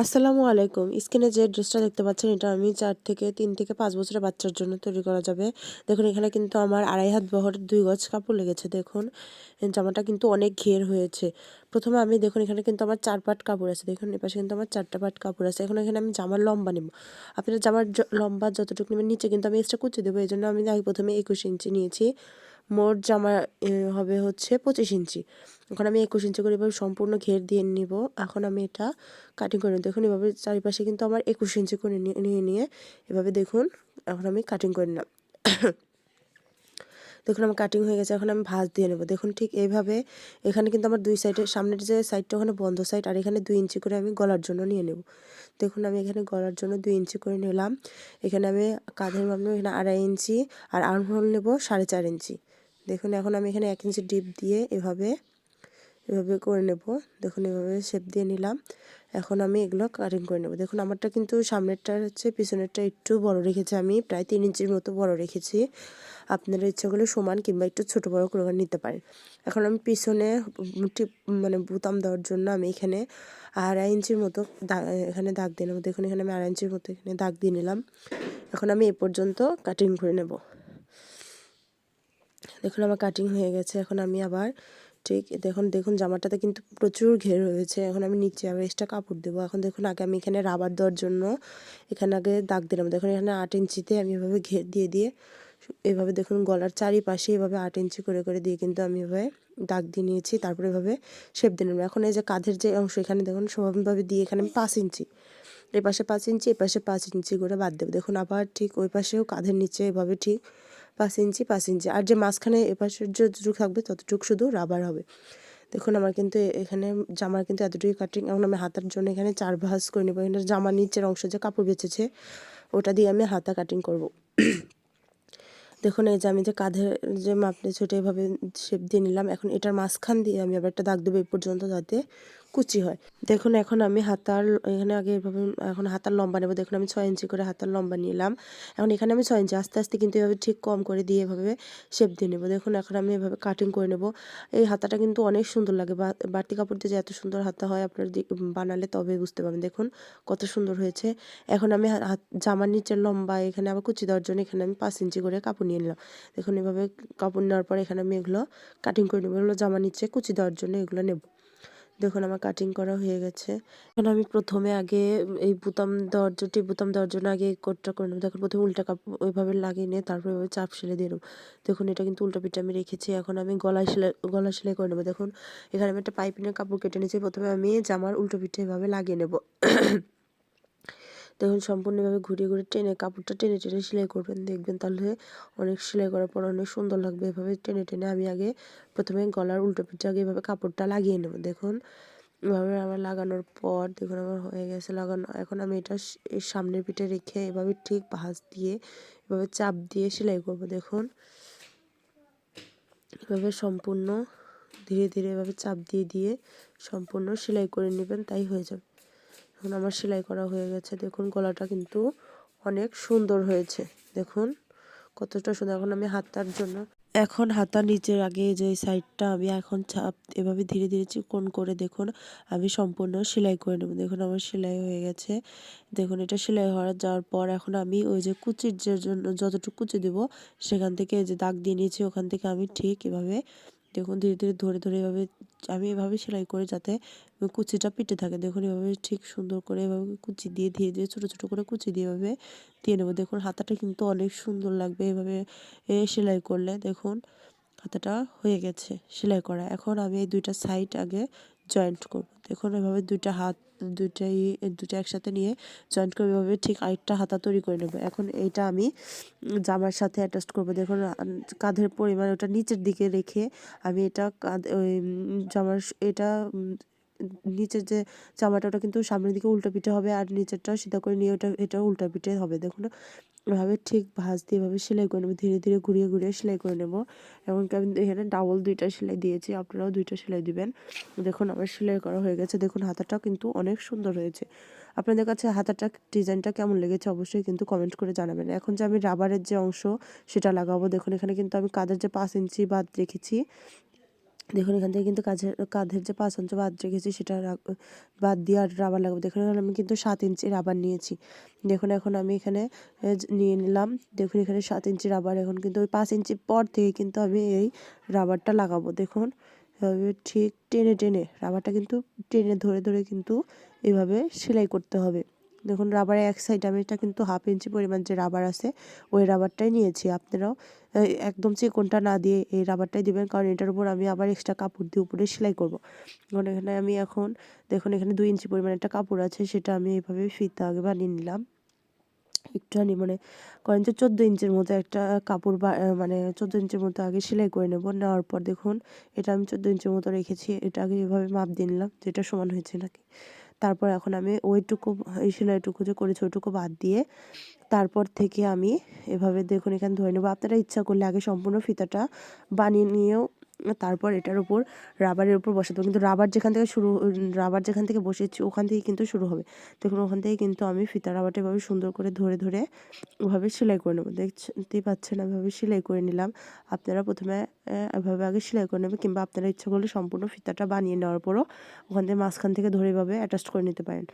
আসসালামু আলাইকুম। স্ক্রিনে যে ড্রেসটা দেখতে পাচ্ছেন, এটা আমি চার থেকে তিন থেকে পাঁচ বছরের বাচ্চার জন্য তৈরি করা যাবে। দেখুন, এখানে কিন্তু আমার আড়াই হাত বহর দুই গজ কাপড় লেগেছে, দেখুন। জামাটা কিন্তু অনেক ঘের হয়েছে। প্রথমে আমি, দেখুন, এখানে কিন্তু আমার চার পাট কাপড় আছে, দেখুন, এপাশে কিন্তু আমার চারটা পাট কাপড় আছে। এখন এখানে আমি জামার লম্বা নেব। আপনারা জামার লম্বা যতটুকু নেবেন, নিচে কিন্তু আমি এক্সট্রা কুচি দেবো এই জন্য আমি প্রথমে একুশ ইঞ্চি নিয়েছি। মোট জামা হবে হচ্ছে পঁচিশ ইঞ্চি। এখন আমি একুশ ইঞ্চি করে এভাবে সম্পূর্ণ ঘের দিয়ে নিব। এখন আমি এটা কাটিং করে নেব। দেখুন, এভাবে চারিপাশে কিন্তু আমার একুশ ইঞ্চি করে নিয়ে নিয়ে এভাবে দেখুন, এখন আমি কাটিং করে নিলাম। দেখুন, আমার কাটিং হয়ে গেছে। এখন আমি ভাঁজ দিয়ে নেব। দেখুন, ঠিক এইভাবে এখানে কিন্তু আমার দুই সাইডে সামনের যে সাইডটা ওখানে বন্ধ সাইড আর এখানে দুই ইঞ্চি করে আমি গলার জন্য নিয়ে নেব। দেখুন, আমি এখানে গলার জন্য দুই ইঞ্চি করে নিলাম। এখানে আমি কাঁধের মাপ নেব, এখানে আড়াই ইঞ্চি, আর আর্মহোল নেব সাড়ে চার ইঞ্চি। দেখুন, এখন আমি এখানে এক ইঞ্চি ডিপ দিয়ে এভাবে এভাবে করে নেব। দেখুন, এভাবে শেপ দিয়ে নিলাম। এখন আমি এগুলো কাটিং করে নেব। দেখুন, আমারটা কিন্তু সামনেরটা হচ্ছে পিছনেরটা একটু বড় রেখেছি আমি, প্রায় তিন ইঞ্চির মতো বড় রেখেছি। আপনারা ইচ্ছা করলে সমান কিংবা একটু ছোট বড় করে নিতে পারেন। এখন আমি পিছনে মানে বুতাম দেওয়ার জন্য আমি এখানে আড়াই ইঞ্চির মতো এখানে দাগ দিয়ে নেব। দেখুন, এখানে আমি আড়াই ইঞ্চির মতো এখানে দাগ দিয়ে নিলাম। এখন আমি এ পর্যন্ত কাটিং করে নেব। দেখুন, আমার কাটিং হয়ে গেছে। এখন আমি আবার ঠিক, দেখুন দেখুন, জামাটাতে কিন্তু প্রচুর ঘের হয়েছে এখন আমি নিচে আবার এক্সট্রা কাপড় দেবো। এখন দেখুন, আগে আমি এখানে রাবার দেওয়ার জন্য এখানে আগে দাগ দিলাম। দেখুন, এখানে আট ইঞ্চিতে আমি এভাবে ঘের দিয়ে দিয়ে এভাবে দেখুন, গলার চারিপাশে এভাবে আট ইঞ্চি করে করে দিয়ে কিন্তু আমি এভাবে দাগ দিয়ে নিয়েছি। তারপরে এভাবে শেপ দিয়ে নেব। এখন এই যে কাঁধের যে অংশ, এখানে দেখুন সমানভাবে দিয়ে এখানে আমি পাঁচ ইঞ্চি এই পাশে পাঁচ ইঞ্চি এই পাশে পাঁচ ইঞ্চি করে বাদ দেবো। দেখুন, আবার ঠিক ওই পাশেও কাঁধের নিচে এভাবে ঠিক পাঁচ ইঞ্চি পাঁচ ইঞ্চি। আর যে মাঝখানে এপাশের যতটুকু থাকবে, ততটুকু শুধু রাবার হবে। দেখুন, আমার কিন্তু এখানে জামার কিন্তু এতটুকু কাটিং এখন আমি হাতার জন্য এখানে চার ভাঁজ করে নেব। এখানে জামার নিচের অংশ যে কাপড় বেঁচেছে, ওটা দিয়ে আমি হাতা কাটিং করব। দেখুন, এই যে আমি যে কাঁধের যে মাপটা ছোটো এভাবে শেপ দিয়ে নিলাম, এখন এটার মাঝখান দিয়ে আমি আবার একটা দাগ দেবো এই পর্যন্ত যাতে কুচি হয়। দেখুন, এখন আমি হাতার, এখানে আগে এভাবে, এখন হাতার লম্বা নেব। দেখুন, আমি ছয় ইঞ্চি করে হাতার লম্বা নিলাম। এখন এখানে আমি ছয় ইঞ্চি, আস্তে আস্তে কিন্তু এভাবে ঠিক কম করে দিয়ে এভাবে শেপ দিয়ে নেব। দেখুন, এখন আমি এভাবে কাটিং করে নেব। এই হাতাটা কিন্তু অনেক সুন্দর লাগে। বাড়তি কাপড় দিয়ে যে এত সুন্দর হাতা হয় আপনার বানালে তবে বুঝতে পারবেন। দেখুন, কত সুন্দর হয়েছে। এখন আমি জামার নিচের লম্বা, এখানে আবার কুচি দেওয়ার জন্য এখানে আমি পাঁচ ইঞ্চি করে কাপড় নিয়ে নিলাম। দেখুন, এভাবে কাপড় নেওয়ার পর এখানে আমি এগুলো কাটিং করে নেব। এগুলো জামার নিচে কুচি দেওয়ার জন্য এগুলো নেব। দেখুন আমার কাটিং করা হয়ে গেছে। এখন আমি প্রথমে আগে এই বুতাম দরজাটি বোতাম দেওয়ার জন্য আগে কোটটা করে নেব। দেখুন প্রথমে উল্টা কাপ ওইভাবে লাগিয়ে নিয়ে তারপরে ওইভাবে চাপ সেলে দিয়ে নেব। দেখুন এটা কিন্তু উল্টা পিঠে আমি রেখেছি, এখন আমি গলায় সেলাই গলা সেলাই করে নেব। দেখুন এখানে আমি একটা পাইপিনের কাপড় কেটে নিয়েছি, প্রথমে আমি জামার উল্টো পিঠে এভাবে লাগিয়ে নেব। দেখুন সম্পূর্ণভাবে ঘুরিয়ে ঘুরিয়ে টেনে কাপড়টা টেনে টেনে সেলাই করবেন। দেখবেন তাহলে অনেক সেলাই করার পর অনেক সুন্দর লাগবে। এভাবে টেনে টেনে আমি আগে প্রথমে গলার উল্টো পিঠে আগে এভাবে কাপড়টা লাগিয়ে নেব। দেখুন, এভাবে আমার লাগানোর পর দেখুন আমার হয়ে গেছে লাগানো। এখন আমি এটা সামনের পিঠে রেখে এভাবে ঠিক ভাঁজ দিয়ে, এভাবে চাপ দিয়ে সেলাই করব। দেখুন, এভাবে সম্পূর্ণ, ধীরে ধীরে এভাবে চাপ দিয়ে দিয়ে সম্পূর্ণ সেলাই করে নেবেন, তাই হয়ে যাবে। এখন আমার সেলাই করা হয়ে গেছে। দেখুন, গলাটা কিন্তু অনেক সুন্দর হয়েছে। দেখুন, কতটা সুন্দর। এখন আমি হাতার জন্য, এখন হাতার নিচের আগে যে সাইডটা আমি এখন ছাপ এভাবে ধীরে ধীরে চিকন করে দেখুন, আমি সম্পূর্ণ সেলাই করে নেব। দেখুন, আমার সেলাই হয়ে গেছে। দেখুন, এটা সেলাই হওয়ার যাওয়ার পর এখন আমি ওই যে কুচির যে জন্য, যতটুকু কুচি দেবো, সেখান থেকে যে দাগ দিয়ে নিয়েছি, ওখান থেকে আমি ঠিক এভাবে, দেখুন, ধীরে ধীরে ধরে ধরে এভাবে আমি এভাবে সেলাই করে যাতে কুচিটা পিটে থাকে। দেখুন, এভাবে ঠিক সুন্দর করে এভাবে কুচি দিয়ে, ধীরে দিয়ে ছোটো ছোটো করে কুচি দিয়ে এভাবে দিয়ে নেব। দেখুন, হাতাটা কিন্তু অনেক সুন্দর লাগবে এভাবে সেলাই করলে। দেখুন, হাতাটা হয়ে গেছে সেলাই করা। এখন আমি এই দুইটা সাইড আগে জয়েন্ট করব। দেখুন, এভাবে দুইটা হাত, দুইটাই দুটো একসাথে নিয়ে জয়েন্ট করে এভাবে ঠিক আরেকটা হাতা তৈরি করে নেব। এখন এইটা আমি জামার সাথে অ্যাটাচ করব। দেখুন, কাঁধের পরিমাণ ওটা নিচের দিকে রেখে আমি এটা কাঁধ, ওই জামার এটা নিচের যে জামাটা ওটা কিন্তু সামনের দিকে উল্টো পিঠে হবে আর নিচেরটাও সিধা করে নিয়ে ওটা, এটা উল্টা পিঠে হবে। দেখুন, এভাবে ঠিক ভাঁজ দিয়ে এভাবে সেলাই করে নেব, ধীরে ধীরে ঘুরিয়ে ঘুরিয়ে সেলাই করে নেব। এমনকি আমি এখানে ডাবল দুইটা সেলাই দিয়েছি, আপনারাও দুইটা সেলাই দিবেন। দেখুন, আমার সেলাই করা হয়ে গেছে। দেখুন, হাতাটা কিন্তু অনেক সুন্দর হয়েছে। আপনাদের কাছে হাতাটা, ডিজাইনটা কেমন লেগেছে অবশ্যই কিন্তু কমেন্ট করে জানাবেন। এখন যে আমি রাবারের যে অংশ, সেটা লাগাবো। দেখুন, এখানে কিন্তু আমি কাদের যে পাঁচ ইঞ্চি বাদ রেখেছি দেখুন, এখান থেকে কিন্তু কাঁধের কাঁধের যে পাঁচ ইঞ্চি বাদ রেখেছি সেটা বাদ দিয়ে আর রাবার লাগবে। দেখুন, এখানে আমি কিন্তু সাত ইঞ্চি রাবার নিয়েছি। দেখুন, এখন আমি এখানে নিয়ে নিলাম। দেখুন, এখানে সাত ইঞ্চি রাবার এখন কিন্তু ওই পাঁচ ইঞ্চি পর থেকে কিন্তু আমি এই রাবারটা লাগাবো। দেখুন, এভাবে ঠিক টেনে টেনে রাবারটা কিন্তু টেনে ধরে ধরে কিন্তু এভাবে সেলাই করতে হবে। দেখুন রাবারের এক সাইড আমি এটা কিন্তু হাফ ইঞ্চি পরিমাণ যে রাবার আছে, ওই রাবারটাই নিয়েছি। আপনারাও একদম চিকনটা না দিয়ে এই রাবারটাই দিবেন, কারণ এটার উপর আমি আবার এক্সট্রা কাপড় দিয়ে উপরে সেলাই করব। কারণ এখানে আমি এখন, দেখুন, এখানে দুই ইঞ্চি পরিমাণ একটা কাপড় আছে, সেটা আমি এইভাবে ফিতা আগে বানিয়ে নিলাম। একটুখানি মানে করেন যে চোদ্দ ইঞ্চির মতো একটা কাপড় বা মানে চোদ্দ ইঞ্চির মতো আগে সেলাই করে নেব। নেওয়ার পর দেখুন, এটা আমি চোদ্দ ইঞ্চির মতো রেখেছি, এটা আগে এভাবে মাপ দিয়ে নিলাম, যেটা সমান হয়েছে নাকি। তারপর এখন আমি ওইটুকু, এই সেলাইটুকু যে করেছি ওইটুকু বাদ দিয়ে তারপর থেকে আমি এভাবে দেখুন এখানে ধরে নেব। আপনারা ইচ্ছা করলে আগে সম্পূর্ণ ফিতাটা বানিয়ে নিয়েও তারপর এটার উপর রাবারের উপর বসাতে হবে। কিন্তু রাবার যেখান থেকে শুরু, রাবার যেখান থেকে বসেছি ওখান থেকে কিন্তু শুরু হবে। দেখুন, ওখান থেকে কিন্তু আমি ফিতা রাবারটা এভাবে সুন্দর করে ধরে ধরে ওভাবে সেলাই করে নেব। দেখতেই পাচ্ছেন আমি এভাবে সেলাই করে নিলাম। আপনারা প্রথমে এভাবে আগে সেলাই করে নেবেন, কিংবা আপনারা ইচ্ছা করলে সম্পূর্ণ ফিতাটা বানিয়ে নেওয়ার পরও ওখান থেকে মাঝখান থেকে ধরে এভাবে অ্যাটাচ করে নিতে পারেন।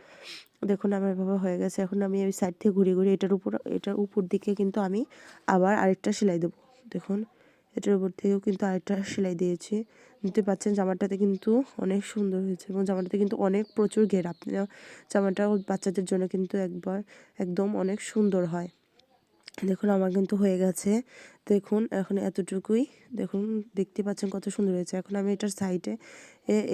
দেখুন, আমার এভাবে হয়ে গেছে। এখন আমি এই সাইড থেকে ঘুরিয়ে ঘুরিয়ে এটার উপর এটার উপর দিকে কিন্তু আমি আবার আরেকটা সেলাই দেবো। দেখুন এটার উপর থেকেও কিন্তু আরেকটা সেলাই দিয়েছি। নিতে পাচ্ছেন জামাটাতে কিন্তু অনেক সুন্দর হয়েছে এবং জামাটাতে কিন্তু অনেক প্রচুর ঘের। জামাটা বাচ্চাদের জন্য কিন্তু একবার একদম অনেক সুন্দর হয়। দেখুন, আমার কিন্তু হয়ে গেছে। দেখুন, এখন এতটুকুই। দেখুন, দেখতে পাচ্ছেন কত সুন্দর হয়েছে। এখন আমি এটার সাইডে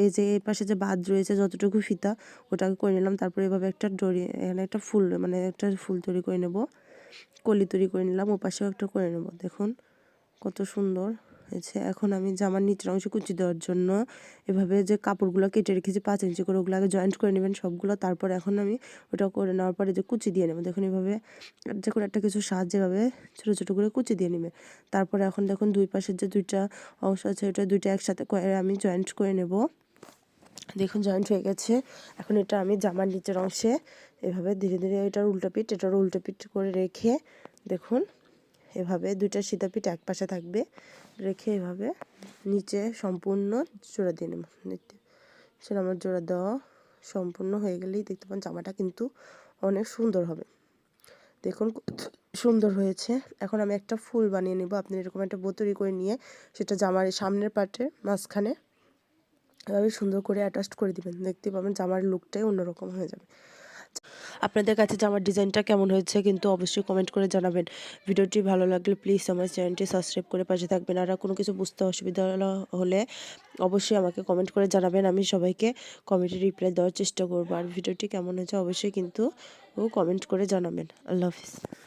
এই যে, এই পাশে যে বাদ রয়েছে, যতটুকু ফিতা, ওটাকে করে নিলাম। তারপরে এভাবে একটা ডরি এখানে একটা ফুল মানে একটা ফুল তৈরি করে নেব। কলি তৈরি করে নিলাম ও পাশেও একটা করে নেব। দেখুন কত সুন্দর। হয়েছে এখন আমি জামার নিচের অংশ কুচি দেওয়ার জন্য এভাবে যে কাপড়গুলো কেটে রেখেছি পাঁচ ইঞ্চি করে ওগুলো আগে জয়েন্ট করে নেবেন সবগুলো। তারপর এখন আমি ওটা করে নেওয়ার পরে যে কুচি দিয়ে নেব। দেখুন এভাবে যে কোনো একটা কিছু সাহায্যে এভাবে ছোটো ছোটো করে কুচি দিয়ে নেবে। তারপরে এখন দেখুন দুই পাশের যে দুইটা অংশ আছে, ওটা দুইটা একসাথে করে আমি জয়েন্ট করে নেব। দেখুন জয়েন্ট হয়ে গেছে। এখন এটা আমি জামার নিচের অংশে এভাবে ধীরে ধীরে এটার উল্টো পিঠ, এটার উল্টো পিঠ করে রেখে দেখুন এভাবে দুইটা সিধা পিঠ এক পাশে থাকবে। রেখে এভাবে নিচে সম্পূর্ণ জোড়া দিয়ে নেব। সেটা আমার জোড়া দেওয়া সম্পূর্ণ হয়ে গেলেই দেখতে পান জামাটা কিন্তু অনেক সুন্দর হবে। দেখুন সুন্দর হয়েছে। এখন আমি একটা ফুল বানিয়ে নেব। আপনি এরকম একটা বোতরি করে নিয়ে সেটা জামার সামনের পার্টের মাঝখানে এভাবে সুন্দর করে অ্যাটাচ করে দিবেন। দেখতে পাবেন জামার লুকটাই অন্যরকম হয়ে যাবে। আপনাদের কাছে যে আমার ডিজাইনটা কেমন হয়েছে কিন্তু অবশ্যই কমেন্ট করে জানাবেন। ভিডিওটি ভালো লাগলে প্লিজ আমার চ্যানেলটি সাবস্ক্রাইব করে পাশে থাকবেন। আর কোনো কিছু বুঝতে অসুবিধা হলে- অবশ্যই আমাকে কমেন্ট করে জানাবেন। আমি সবাইকে কমেন্টে রিপ্লাই দেওয়ার চেষ্টা করব। আর ভিডিওটি কেমন হয়েছে অবশ্যই কিন্তু কমেন্ট করে জানাবেন। আল্লাহ হাফিজ।